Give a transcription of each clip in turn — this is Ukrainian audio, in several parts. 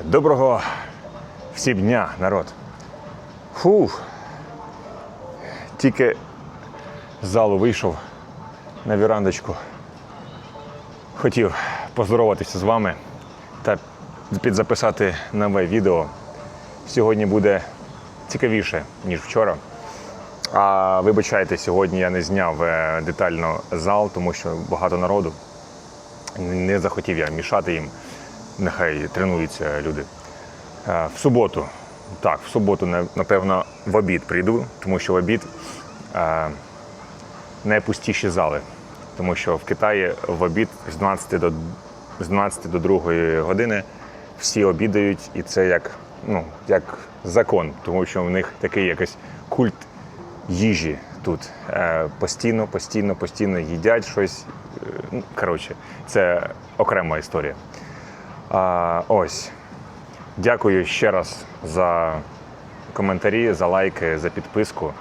Доброго всім дня, народ. Фух. Тільки з залу вийшов на вірандочку. Хотів поздороватися з вами та підзаписати нове відео. Сьогодні буде цікавіше, ніж вчора. А вибачайте, сьогодні я не зняв е, детально зал, тому що багато народу. Не захотів я мішати їм. Нехай тренуються люди. Е, В суботу, так, в суботу, напевно, в обід прийду, тому що в обід е, найпустіші зали. Тому що в Китаї в обід з 12 до, з 12 до 2 години всі обідають, і це як, ну, як закон, тому що в них такий якийсь культ їжі тут. Е, постійно, постійно, постійно їдять щось. Ну, Коротше, це окрема історія. А, ось. Дякую ще раз за коментарі, за лайки, за підписку.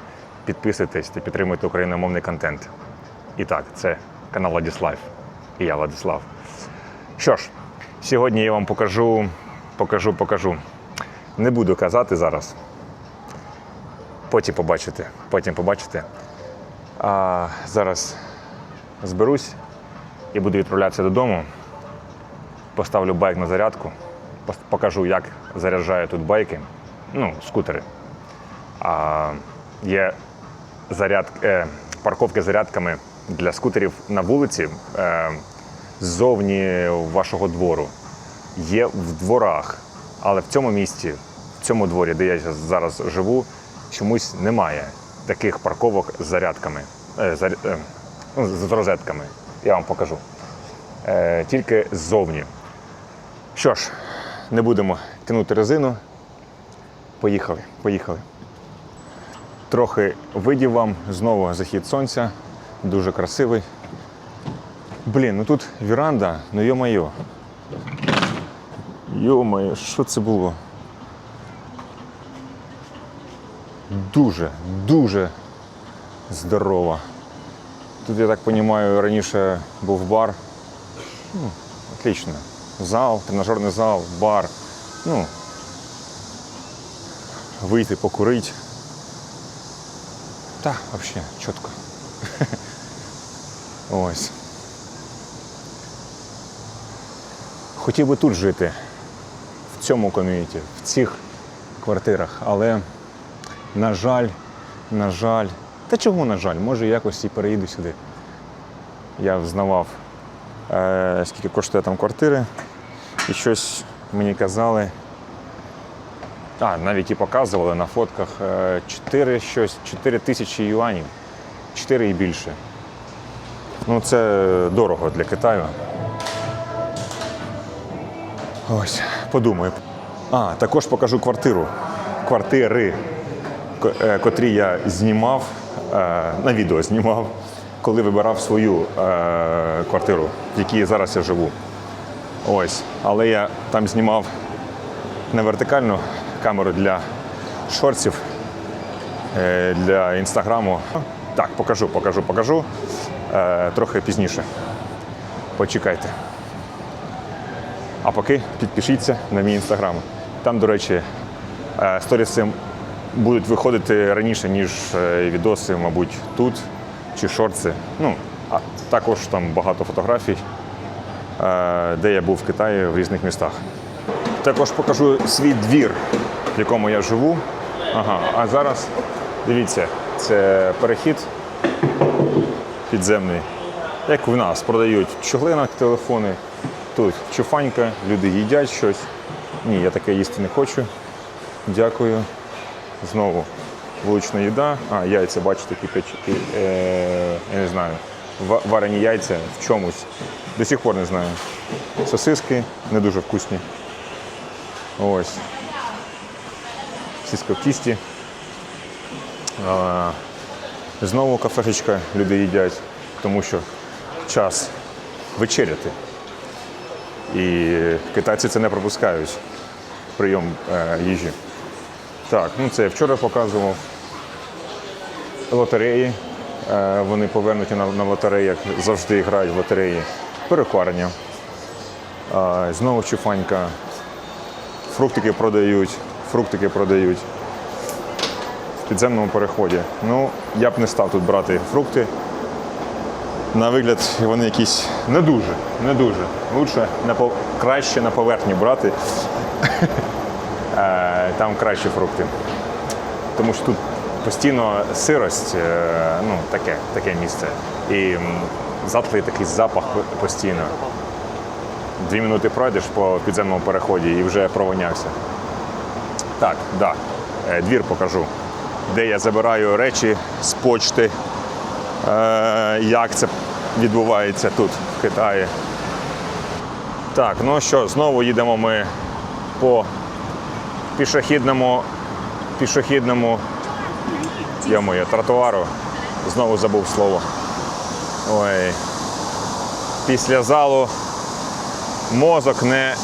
Підписуйтесь та підтримуйте україномовний контент. І так, це канал Владислав. І я Владислав. Що ж, сьогодні я вам покажу, покажу, покажу. Не буду казати зараз. Потім побачите. Потім побачите. А зараз зберусь і буду відправлятися додому. Поставлю байк на зарядку, покажу, як заряджаю тут байки, ну, скутери. А, є заряд, е, парковки з зарядками для скутерів на вулиці е, ззовні вашого двору. Є в дворах, але в цьому місті, в цьому дворі, де я зараз живу, чомусь немає таких парковок з зарядками, е, заря- е, з розетками. Я вам покажу. Е, тільки ззовні. Що ж, не будемо тянути резину. Поїхали, поїхали. Трохи видів вам знову захід сонця. Дуже красивий. Блін, ну тут віранда, ну йо-моє. Йо-моє, що це було? Дуже, дуже здорова. Тут, я так розумію, раніше був бар. Ну, отлично. Зал, тренажерний зал, бар. Ну, вийти, покурити. Та, взагалі, чітко. Ось. Хотів би тут жити, в цьому ком'юніті, в цих квартирах, але, на жаль, на жаль, та чого на жаль, може якось і переїду сюди. Я взнавав, е, скільки коштує там квартири, і щось мені казали. А, навіть і показували на фотках е, 4 щось, 4 тисячі юанів. 4 і більше. Ну, це дорого для Китаю. Ось, подумаю. А, також покажу квартиру. Квартири, е, котрі я знімав, е, на відео знімав, коли вибирав свою е, квартиру, в якій зараз я живу. Ось. Але я там знімав не вертикальну камеру для шортів, е, для інстаграму. Так, покажу, покажу, покажу. Е, Трохи пізніше. Почекайте. А поки підпишіться на мій інстаграм. Там, до речі, е, сторіси будуть виходити раніше, ніж відоси, мабуть, тут чи шорти. Ну, а також там багато фотографій, де я був в Китаї в різних містах. Також покажу свій двір, в якому я живу. Ага, а зараз дивіться, це перехід підземний. Як в нас продають чохли на телефони, тут чуфанька, люди їдять щось. Ні, я таке їсти не хочу. Дякую. Знову вулична їда. А, яйця, бачите, кипячі, е, я не знаю, варені яйця в чомусь. До сих пор не знаю. Сосиски не дуже вкусні. Ось. Сіска в тісті. А, знову кафешечка, люди їдять, тому що час вечеряти. І китайці це не пропускають, прийом е, їжі. Так, ну це я вчора показував. Лотереї. Е, вони повернуті на, на лотереях, завжди грають в лотереї. Перекварення. Е, знову чуфанька. фруктики продають, фруктики продають в підземному переході. Ну, я б не став тут брати фрукти. На вигляд вони якісь не дуже, не дуже. Лучше на пов- краще на поверхні брати. Е, Там кращі фрукти. Тому що тут постійно сирость, е, ну, таке, таке місце. І затхлий такий запах постійно. Дві минути пройдеш по підземному переході і вже провонявся. Так, да. Е, Двір покажу, де я забираю речі з почти. Е, Як це відбувається тут, в Китаї. Так, ну що, знову їдемо ми по пішохідному, пішохідному я моє тротуару. Знову забув слово. Ой. Після залу мозок не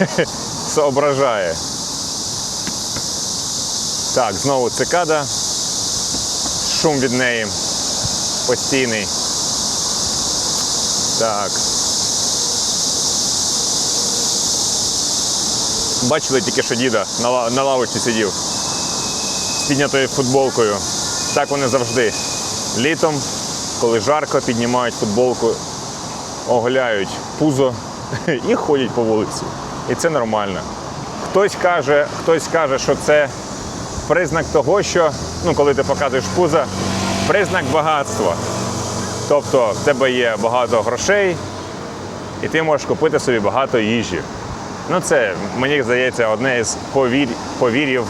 соображає. Так, знову цикада. Шум від неї постійний. Так. Бачили тільки, що діда на, ла- на лавочці сидів піднятою футболкою. Так вони завжди. Літом, коли жарко, піднімають футболку, оголяють пузо і ходять по вулиці. І це нормально. Хтось каже, хтось каже, що це признак того, що ну, коли ти показуєш пузо, признак багатства. Тобто в тебе є багато грошей, і ти можеш купити собі багато їжі. Ну, це, мені здається, одне із повір...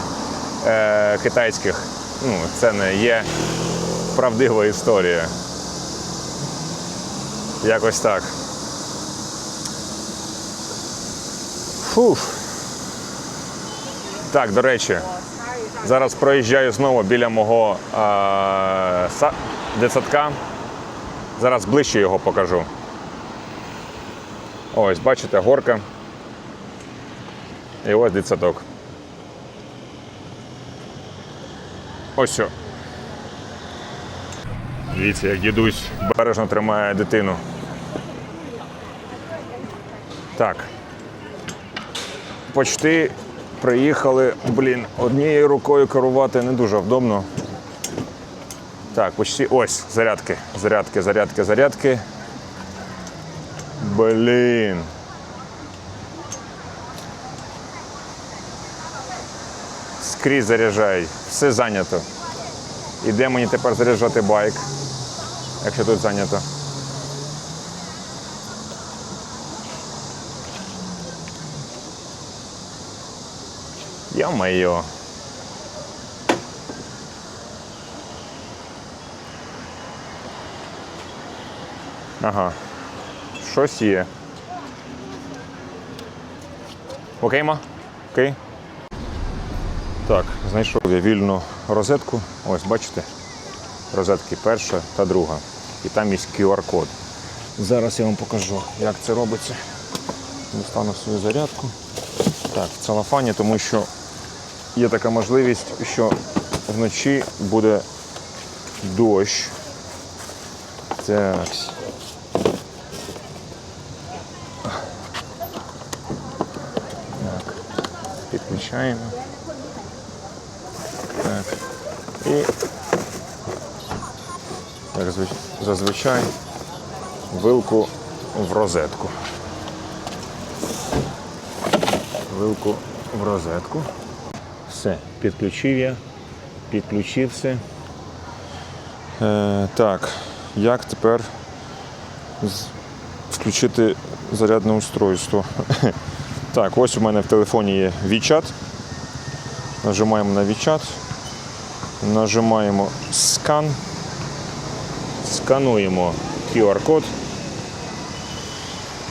е, китайських. Ну, це не є правдива історія. Якось так. Фуф. Так, до речі, зараз проїжджаю знову біля мого е, дитсадка. Зараз ближче його покажу. Ось, бачите, горка. І ось дитсадок. Ось. Дивіться, як дідусь бережно тримає дитину. Так. Почти приїхали. Блін, однією рукою керувати не дуже вдобно. Так, почти ось зарядки. Зарядки, зарядки, зарядки. Блін. Скрізь заряджають. Все зайнято. І де мені тепер заряджати байк, якщо тут зайнято? Йо-моє. Ага. Щось є. Окей, ма? Окей. Так, знайшов я вільну розетку. Ось, бачите? Розетки перша та друга. І там є QR-код. Зараз я вам покажу, як це робиться. Достану свою зарядку. Так, в целофані, тому що є така можливість, що вночі буде дощ. Так. Так. Підключаємо. І як зазвичай вилку в розетку. Вилку в розетку. Все, підключив я, підключив все. Е, так, як тепер включити зарядне устройство? так, ось у мене в телефоні є WeChat. Нажимаємо на WeChat. Нажимаємо скан. Скануємо QR-код.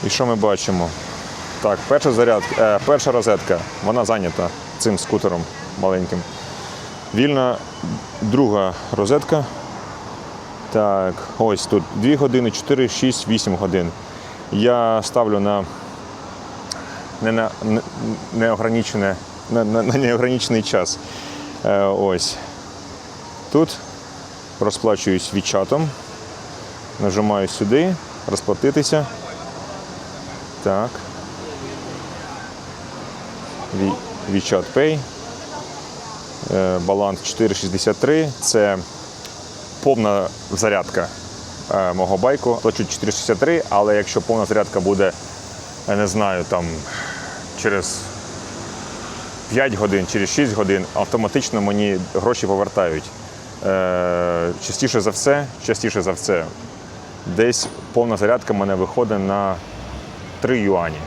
І що ми бачимо? Так, перша зарядка, е, перша розетка, вона зайнята цим скутером маленьким. Вільна друга розетка. Так, ось тут 2 години, 4, 6, 8 годин. Я ставлю на не на не- неограничене, на, на, на неограничений час. Е, ось. Тут розплачуюсь відчатом. Нажимаю сюди, розплатитися. Так. WeChat Pay. Е, Баланс 4,63. Це повна зарядка е, мого байку. Плачу 4,63, але якщо повна зарядка буде, я не знаю, там через 5 годин, через 6 годин, автоматично мені гроші повертають. Е, частіше за все, частіше за все, десь повна зарядка мене виходить на 3 юані.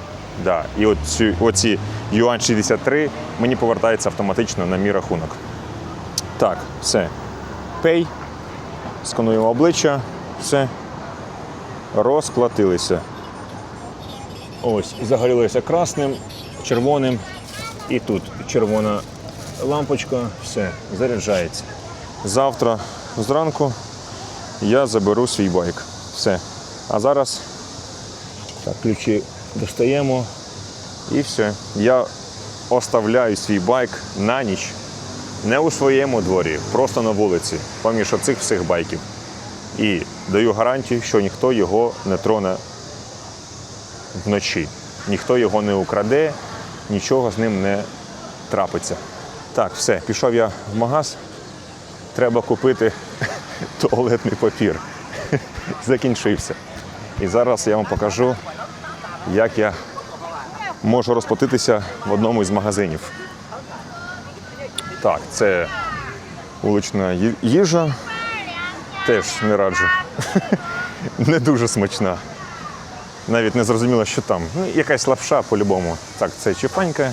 Да. І от ці, оці юань 63 мені повертається автоматично на мій рахунок. Так, все. Pay. Скануємо обличчя. Все. Розплатилися. Ось, загорілося красним, червоним. І тут червона лампочка, все, заряджається. Завтра зранку я заберу свій байк. Все. А зараз так, ключі достаємо і все. Я оставляю свій байк на ніч. Не у своєму дворі, просто на вулиці, поміж оцих всіх байків. І даю гарантію, що ніхто його не троне вночі. Ніхто його не украде, нічого з ним не трапиться. Так, все, пішов я в магаз. Треба купити туалетний папір. Закінчився. І зараз я вам покажу, як я можу розплатитися в одному із магазинів. Так, це вулична їжа. Теж не раджу. Не дуже смачна. Навіть не зрозуміло, що там. Ну, якась лапша по-любому. Так, це чіпанька.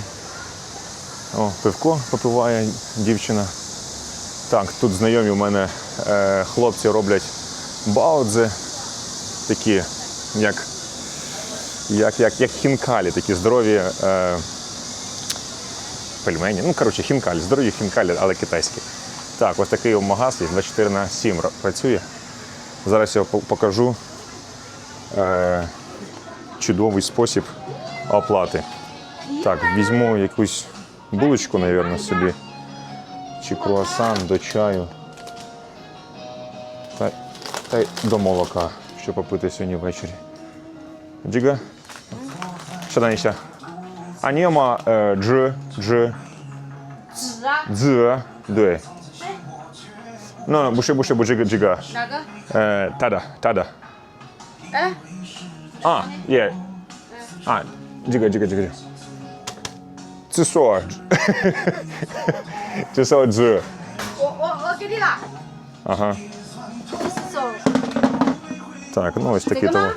О, пивко попиває дівчина. Так, тут знайомі у мене е, хлопці роблять баудзи, такі, як, як, як, як хінкалі, такі здорові е, пельмені. Ну, коротше, хінкалі, здорові хінкалі, але китайські. Так, ось такий магаз є, 24 на 7 працює. Зараз я покажу е, чудовий спосіб оплати. Так, візьму якусь булочку, мабуть, собі чи круасан до чаю та та й до молока, що попити сьогодні ввечері. Джіга? Що? Аніма е, дж, дж, дз, дуй. Ну, ну, буши, буши, буши, джига. Е, тада, тада. Е? А, є. А, джига, джига, джига. Цисор. що? Це що дз? 我我我给你了， Ага. 走， Так, ну ось такі Це того.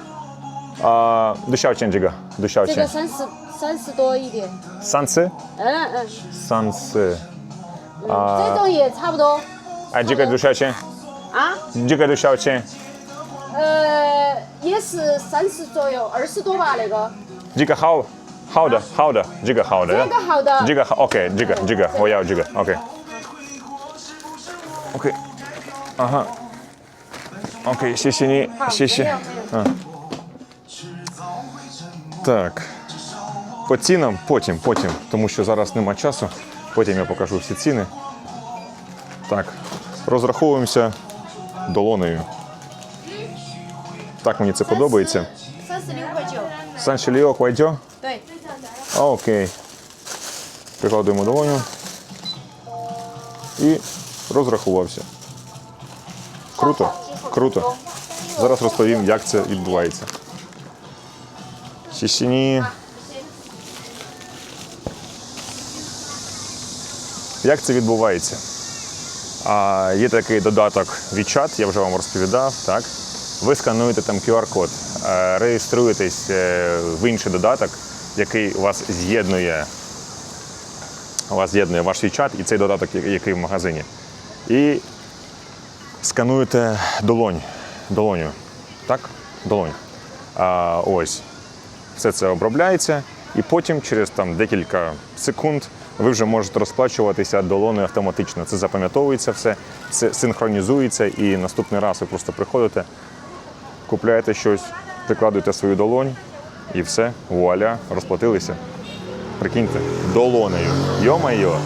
А, душав ченджига. Душав 这个 чен. 三十三十多一点， Санси? 嗯嗯， Санси. 这种也差不多 А джига душав чен? 啊， Джига душав чен? 呃，也是三十左右，二十多吧那个， Джига хау? Хау да, хау да. Джига хау да. 这个好的， Джига, ха- окей, джига, джига. О, я джига, окей. Окей. Ага. Окей, сісіні, 好，没 сісі. 有没有， Так. По цінам потім, потім, тому що зараз нема часу. Потім я покажу всі ціни. Так, розраховуємося долонею. Так мені це подобається. 三十六块九， Санчеліо квайдьо? Окей. Прикладуємо долоню. І розрахувався. Круто, круто. Зараз розповім, як це відбувається. Сісіні. Як це відбувається? А, є такий додаток WeChat, я вже вам розповідав. Так? Ви скануєте там QR-код, е, реєструєтесь е, в інший додаток, який вас з'єднує. Вас з'єднує ваш WeChat і цей додаток, який в магазині. І скануєте долонь, долоню. Так? Долонь. А, ось. Все це обробляється, і потім, через там, декілька секунд, ви вже можете розплачуватися долоною автоматично. Це запам'ятовується все, це синхронізується, і наступний раз ви просто приходите, купляєте щось, прикладуєте свою долонь, і все, вуаля, розплатилися. Прикиньте, долонею. Йо-майо,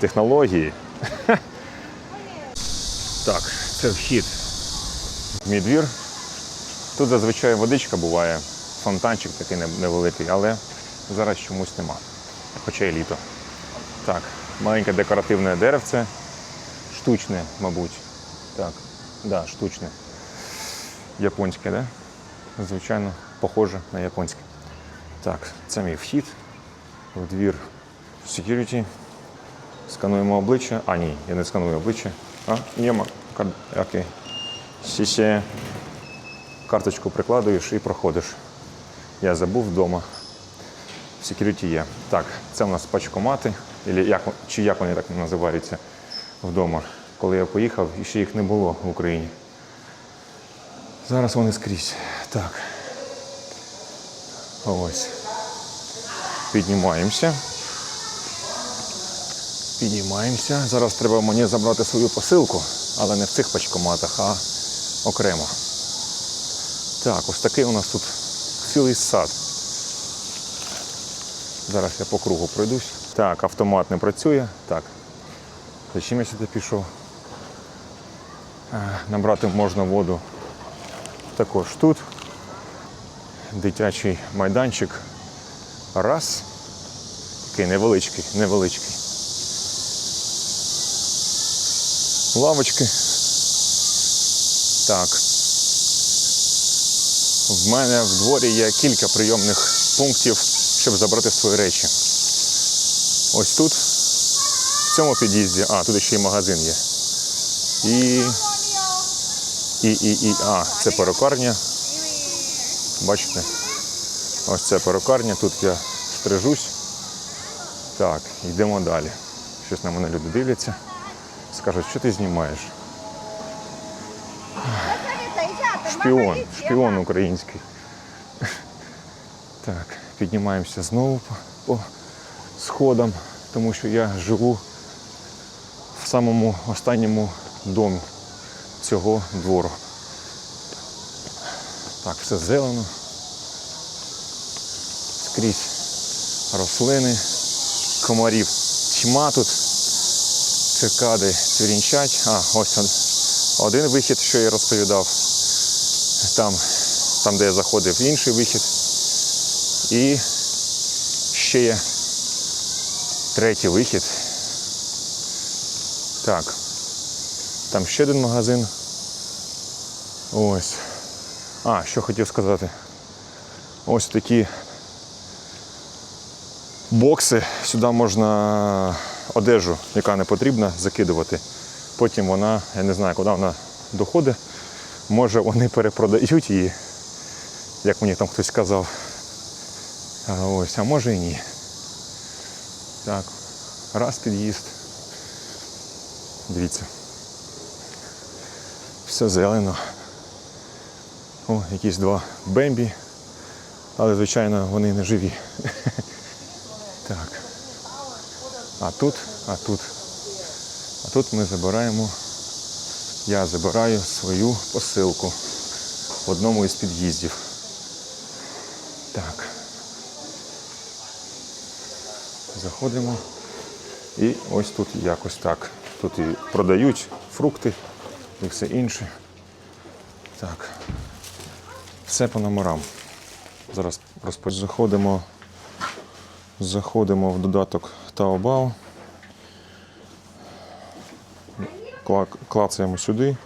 технології. Так, це вхід в мій двір. Тут зазвичай водичка буває, фонтанчик такий невеликий, але зараз чомусь нема. хоча й літо. Так, маленьке декоративне деревце. Штучне, мабуть. Так, да, штучне. Японське, да? Звичайно, похоже на японське. Так, це мій вхід в двір security. Скануємо обличчя. А, ні, я не сканую обличчя. А, нема. Кар- Окей. Сісе. Карточку прикладуєш і проходиш. Я забув вдома. В security є. Так, це у нас пачкомати, як, чи як вони так називаються вдома. Коли я поїхав, і ще їх не було в Україні. Зараз вони скрізь. Так. Ось. Піднімаємося. Піднімаємося. Зараз треба мені забрати свою посилку, але не в цих пачкоматах, а окремо. Так, ось такий у нас тут цілий сад. Зараз я по кругу пройдусь. Так, автомат не працює. Так. Зачем я сюди пішов? Е, Набрати можна воду також тут. Дитячий майданчик. Раз. Такий невеличкий, невеличкий. Лавочки. Так. В мене в дворі є кілька прийомних пунктів, щоб забрати свої речі. Ось тут, в цьому під'їзді, а, тут ще й магазин є. І. І, і, і, а, це перукарня. Бачите? Ось це перукарня, тут я стрижусь. Так, йдемо далі. Щось на мене люди дивляться. Скажуть, що ти знімаєш? Шпіон, шпіон український. Так, піднімаємося знову по сходам, тому що я живу в самому останньому домі цього двору. Так, все зелено. Скрізь рослини, комарів тьма тут, цикади цвірінчать. А, ось один вихід, що я розповідав там, там, де я заходив, інший вихід. І ще є третій вихід. Так. Там ще один магазин. Ось. А, що хотів сказати. Ось такі бокси. Сюди можна одежу, яка не потрібна, закидувати. Потім вона, я не знаю, куди вона доходить. Може вони перепродають її, як мені там хтось сказав. А ось, а може і ні. Так, раз під'їзд. Дивіться. Все зелено. О, якісь два бембі. Але, звичайно, вони не живі. Так. А тут, а тут. А тут ми забираємо я забираю свою посилку в одному із під'їздів. Так. Заходимо. І ось тут якось так. Тут і продають фрукти і все інше. Так. Все по номерам. Зараз розпо- заходимо, заходимо в додаток Taobao. Клацаємо сюди.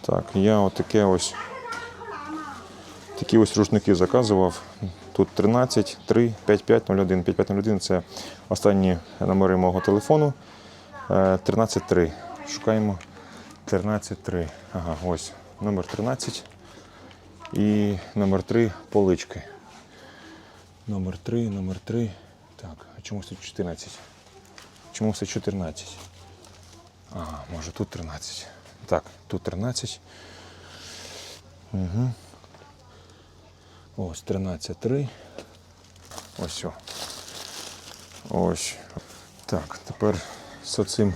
Так, я отаке ось такі ось рушники заказував. Тут 13, 3, 5501. 5501 це останні номери мого телефону. Е, 133. Шукаємо 133. Ага, ось номер 13 і номер 3 полички. Номер 3, номер 3. Так, а чому тут 14? Чому все 14? Ага, може тут 13. Так, тут 13. Угу. Ось 13,3. Ось. О. Ось. Так, тепер з цим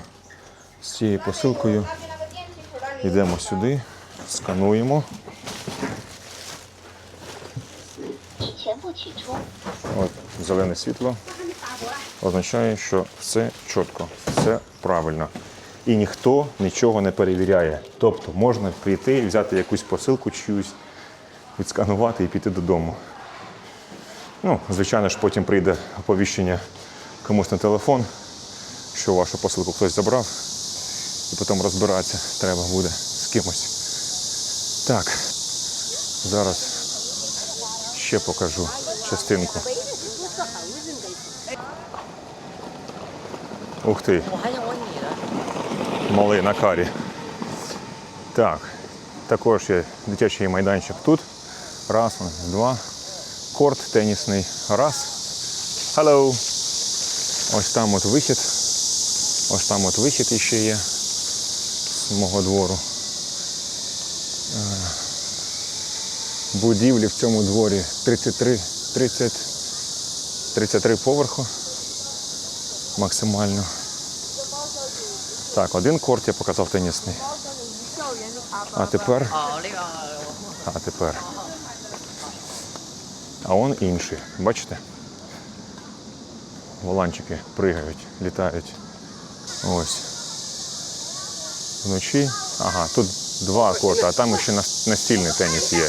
з цією посилкою йдемо сюди, скануємо. От, зелене світло означає, що все чітко, все правильно. І ніхто нічого не перевіряє. Тобто можна прийти, взяти якусь посилку чиюсь, відсканувати і піти додому. Ну, звичайно ж, потім прийде оповіщення комусь на телефон, що вашу посилку хтось забрав, і потім розбиратися треба буде з кимось. Так, зараз ще покажу частинку. Ух ти. Малий на карі. Так, також є дитячий майданчик тут. Раз, два. Корт тенісний. Раз. Hello. Ось там от вихід. Ось там от вихід іще є з мого двору. будівлі в цьому дворі 33 30, 33 поверху максимально. Так, один корт я показав тенісний. А тепер. А тепер. А он інший. Бачите? Воланчики пригають, літають. Ось. Вночі. Ага, тут два корта, а там ще настільний теніс є.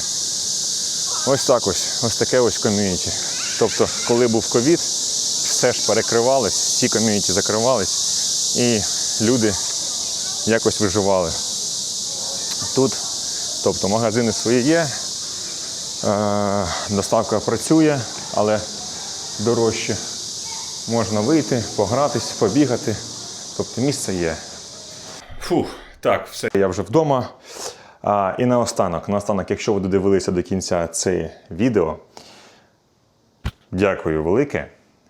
Ось так ось, ось таке ось ком'юніті. Тобто, коли був ковід, все ж перекривалось, всі ком'юніті закривались, і люди якось виживали. Тут, тобто магазини свої є, е, доставка працює, але дорожче. Можна вийти, погратись, побігати. Тобто місце є. Фух, так, все. Я вже вдома. А, і наостанок, наостанок, якщо ви додивилися до кінця це відео, дякую велике.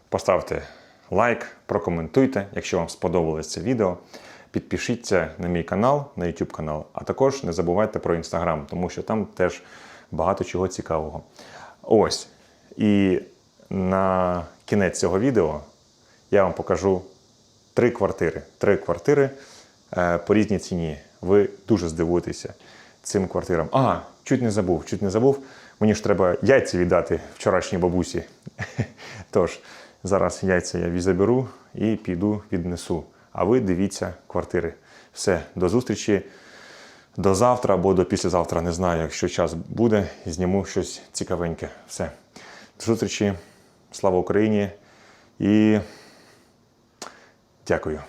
Поставте лайк, прокоментуйте, якщо вам сподобалось це відео. Підпишіться на мій канал, на YouTube канал, а також не забувайте про Instagram, тому що там теж багато чого цікавого. Ось. І на кінець цього відео я вам покажу три квартири. Три квартири е, по різній ціні. Ви дуже здивуєтеся цим квартирам. А, чуть не забув, чуть не забув. Мені ж треба яйця віддати вчорашній бабусі. Тож, зараз яйця я заберу і піду віднесу. А ви дивіться квартири. Все, до зустрічі. До завтра або до післязавтра. Не знаю, якщо час буде, зніму щось цікавеньке. Все. До зустрічі. Слава Україні і дякую.